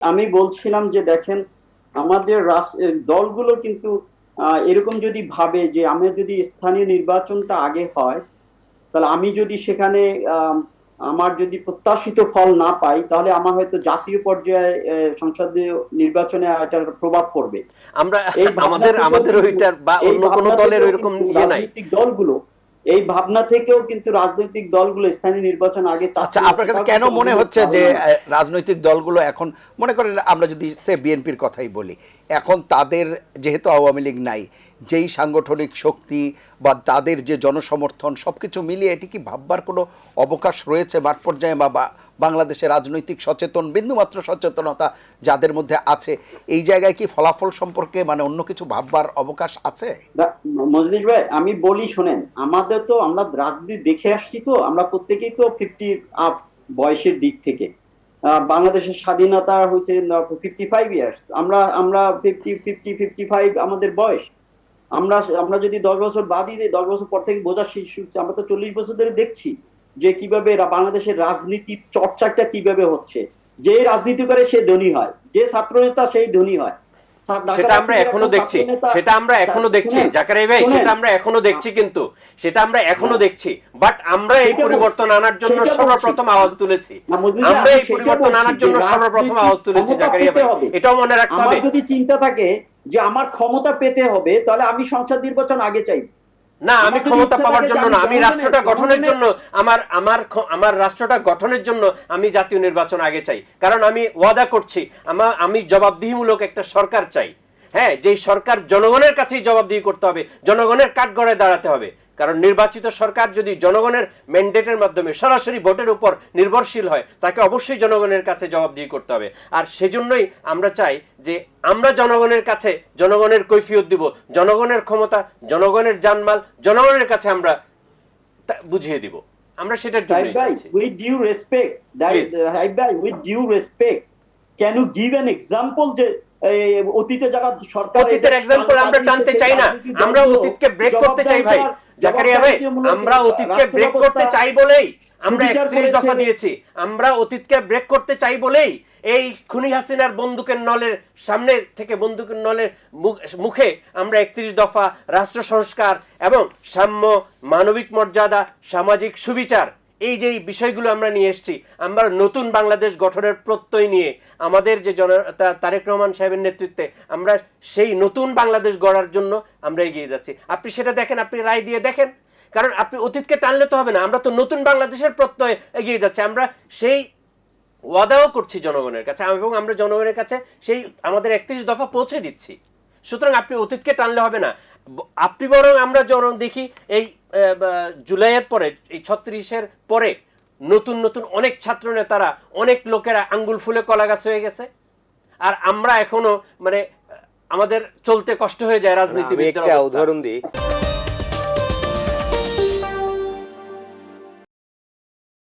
আমি বলছিলাম যে দেখেন আমাদের দলগুলো কিন্তু এরকম যদি ভাবে যে আমার যদি স্থানীয় নির্বাচনটা আগে হয় তাহলে আমি যদি সেখানে আম, আমার যদি প্রত্যাশিত ফল না পাই তাহলে আমার হয়তো জাতীয় পর্যায়ে সংসদীয় নির্বাচনে এটার প্রভাব পড়বে। আমরা আমাদের আমাদের ওইটার বা অন্য কোনো দলের ওইরকম ইয়ে নাই। দলগুলো এই ভাবনা থেকেও কিন্তু রাজনৈতিক দলগুলো স্থানীয় নির্বাচন আগে আচ্ছা আপনার কাছে কেন মনে হচ্ছে যে রাজনৈতিক দলগুলো এখন মনে করেন আমরা যদি সে বিএনপির কথাই বলি এখন তাদের যেহেতু আওয়ামী লীগ নাই যেই সাংগঠনিক শক্তি বা তাদের যে জনসমর্থন সব কিছু মিলিয়ে এটি কি ভাববার কোনো অবকাশ রয়েছে মাঠ পর্যায়ে বা বাংলাদেশের রাজনৈতিক সচেতন, বিন্দুমাত্র সচেতনতা যাদের মধ্যে আছে, এই জায়গায় কি ফলাফল সম্পর্কে মানে অন্য কিছু ভাববার অবকাশ আছে? মজলিস ভাই, আমি বলি, শোনেন, আমাদের তো আমরা রাজনীতি দেখে আসছি তো, আমরা প্রত্যেকেই তো ফিফটি আপ বয়সের দিক থেকে। বাংলাদেশের স্বাধীনতা হয়েছে ফিফটি ফাইভ ইয়ার্স আমরা আমরা ফিফটি ফিফটি ফিফটি ফাইভ আমাদের বয়স। আমরা আমরা যদি দশ বছর বাদই দিই, দশ বছর পর থেকে বোঝা শিশু, আমরা তো চল্লিশ বছর ধরে দেখছি। যে কীভাবে বাংলাদেশের রাজনীতির চর্চাটা কীভাবে হচ্ছে? যে রাজনীতি করে সে ধনী হয় যে ছাত্র নেতা সেই ধনী হয়। সেটা আমরা এখনও দেখছি সেটা আমরা এখনও দেখছি শুনেন, জাকারি ভাই সেটা আমরা এখনও দেখছি কিন্তু সেটা আমরা এখনও দেখছি বাট আমরা এই পরিবর্তন আনার জন্য সর্বপ্রথম আওয়াজ তুলেছি। আমরা এই পরিবর্তন আনার জন্য সর্বপ্রথম আওয়াজ তুলেছি জাকারিয়া ভাই। এটাও মনে রাখতে হবে। যদি চিন্তা থাকে যে আমার ক্ষমতা পেতে হবে তাহলে আমি সংসদ নির্বাচন আগে চাই না আমি ক্ষমতা পাওয়ার জন্য না আমি রাষ্ট্রটা গঠনের জন্য আমার আমার আমার রাষ্ট্রটা গঠনের জন্য আমি জাতীয় নির্বাচন আগে চাই। কারণ আমি ওয়াদা করছি আমার আমি জবাবদিহিমূলক একটা সরকার চাই। হ্যাঁ যে সরকার জনগণের কাছেই জবাবদিহি করতে হবে জনগণের কাঠগড়ায় দাঁড়াতে হবে। কারণ নির্বাচিত সরকার যদি জনগণের ম্যান্ডেটের মাধ্যমে সরাসরি ভোটের উপর নির্ভরশীল হয় তাকে অবশ্যই জনগণের কাছে জবাবদিহি করতে হবে। আর সেজন্যই আমরা চাই যে আমরা জনগণের কাছে জনগণের কৈফিয়ত দিব জনগণের ক্ষমতা জনগণের জানমাল জনগণের কাছে আমরা বুঝিয়ে দিব। আমরা সেটার জন্যই উইথ ডিউ রেসপেক্ট Please. সাহেব ভাই with due respect can you give an example যে অতীতে যারা সরকার অতীতের এক্সাম্পল আমরা টানতে চাই না। আমরা অতীতকে ব্রেক করতে চাই ভাই। জাকারিয়া ভাই আমরা অতীতকে ব্রেক করতে চাই বলেই আমরা একত্রিশ দফা দিয়েছি। আমরা অতীতকে ব্রেক করতে চাই বলেই এই খুনি হাসিনার বন্দুকের নলের সামনে থেকে বন্দুকের নলের মুখ- মুখে আমরা একত্রিশ দফা রাষ্ট্র সংস্কার এবং সাম্য মানবিক মর্যাদা সামাজিক সুবিচার এই যে বিষয়গুলো আমরা নিয়ে এসেছি, আমরা নতুন বাংলাদেশ গঠনের প্রত্যয় নিয়ে, আমাদের যে জন তারেক রহমান সাহেবের নেতৃত্বে আমরা সেই নতুন বাংলাদেশ গড়ার জন্য আমরা এগিয়ে যাচ্ছি। আপনি সেটা দেখেন, আপনি রায় দিয়ে দেখেন। কারণ আপনি অতীতকে টানলে তো হবে না, আমরা তো নতুন বাংলাদেশের প্রত্যয়ে এগিয়ে যাচ্ছি। আমরা সেই ওয়াদাও করছি জনগণের কাছে এবং আমরা জনগণের কাছে সেই আমাদের একত্রিশ দফা পৌঁছে দিচ্ছি। সুতরাং আপনি অতীতকে টানলে হবে না। আপনি বরং আমরা যখন দেখি এই জুলাইয়ের পরে এই ছত্রিশের পরে নতুন নতুন অনেক ছাত্র নেতারা অনেক লোকেরা আঙ্গুল ফুলে কলা গাছ হয়ে গেছে। আর আমরা এখনও মানে আমাদের চলতে কষ্ট হয়ে যায় রাজনীতি একটা উদাহরণ দিই।